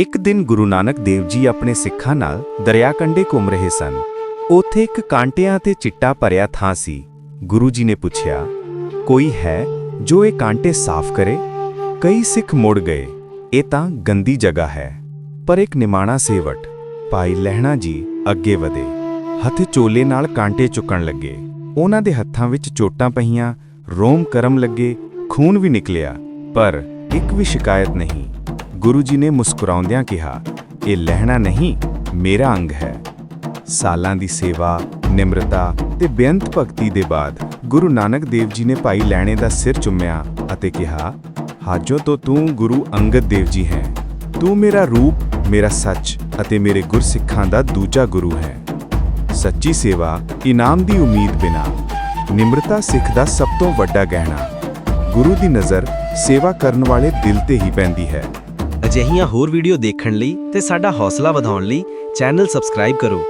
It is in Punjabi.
ਇੱਕ ਦਿਨ ਗੁਰੂ ਨਾਨਕ ਦੇਵ ਜੀ ਆਪਣੇ ਸਿੱਖਾਂ ਨਾਲ ਦਰਿਆ ਕੰਢੇ ਘੁੰਮ ਰਹੇ ਸਨ। ਉੱਥੇ ਇੱਕ ਕਾਂਟਿਆਂ ਤੇ ਚਿੱਟਾ ਭਰਿਆ ਥਾਂ ਸੀ। ਗੁਰੂ ਜੀ ਨੇ ਪੁੱਛਿਆ, ਕੋਈ ਹੈ ਜੋ ਇਹ ਕਾਂਟੇ ਸਾਫ਼ ਕਰੇ? ਕਈ ਸਿੱਖ ਮੁੜ ਗਏ। ਇਹ ਤਾਂ ਗੰਦੀ ਜਗ੍ਹਾ ਹੈ। ਪਰ ਇੱਕ ਨਿਮਾਣਾ ਸੇਵਟ ਭਾਈ ਲਹਿਣਾ ਜੀ, ਅੱਗੇ ਵਧੇ। ਹੱਥ ਚੋਲੇ ਨਾਲ ਕਾਂਟੇ ਚੁੱਕਣ ਲੱਗੇ। ਉਹਨਾਂ ਦੇ ਹੱਥਾਂ ਵਿੱਚ ਚੋਟਾਂ ਪਈਆਂ, ਰੋਮ ਕਰਮ ਲੱਗੇ, ਖੂਨ ਵੀ ਨਿਕਲਿਆ। ਪਰ ਇੱਕ ਵੀ ਸ਼ਿਕਾਇਤ ਨਹੀਂ। ਗੁਰੂ ਜੀ ਨੇ ਮੁਸਕਰਾਉਂਦਿਆਂ ਕਿਹਾ, ਇਹ ਲਹਿਣਾ ਨਹੀਂ, ਮੇਰਾ ਅੰਗ ਹੈ। ਸਾਲਾਂ ਦੀ ਸੇਵਾ, ਨਿਮਰਤਾ ਤੇ ਬੇਅੰਤ ਭਗਤੀ ਦੇ ਬਾਅਦ ਗੁਰੂ ਨਾਨਕ ਦੇਵ ਜੀ ਨੇ ਭਾਈ ਲੈਣੇ ਦਾ ਸਿਰ ਚੁੰਮਿਆ ਅਤੇ ਕਿਹਾ, ਹਾਜੋ ਤੋਂ ਤੂੰ ਗੁਰੂ ਅੰਗਦ ਦੇਵ ਜੀ ਹੈ। ਤੂੰ ਮੇਰਾ ਰੂਪ, ਮੇਰਾ ਸੱਚ ਅਤੇ ਮੇਰੇ ਗੁਰਸਿੱਖਾਂ ਦਾ ਦੂਜਾ ਗੁਰੂ ਹੈ। ਸੱਚੀ ਸੇਵਾ, ਇਨਾਮ ਦੀ ਉਮੀਦ ਬਿਨਾ, ਨਿਮਰਤਾ ਸਿੱਖ ਦਾ ਸਭ ਤੋਂ ਵੱਡਾ ਗਹਿਣਾ। ਗੁਰੂ ਦੀ ਨਜ਼ਰ ਸੇਵਾ ਕਰਨ ਵਾਲੇ ਦਿਲ ਤੇ ਹੀ ਪੈਂਦੀ ਹੈ। ਅਜਿਹੀਆਂ ਹੋਰ ਵੀਡੀਓ ਦੇਖਣ ਲਈ ਤੇ ਸਾਡਾ ਹੌਸਲਾ ਵਧਾਉਣ ਲਈ ਚੈਨਲ ਸਬਸਕ੍ਰਾਈਬ ਕਰੋ।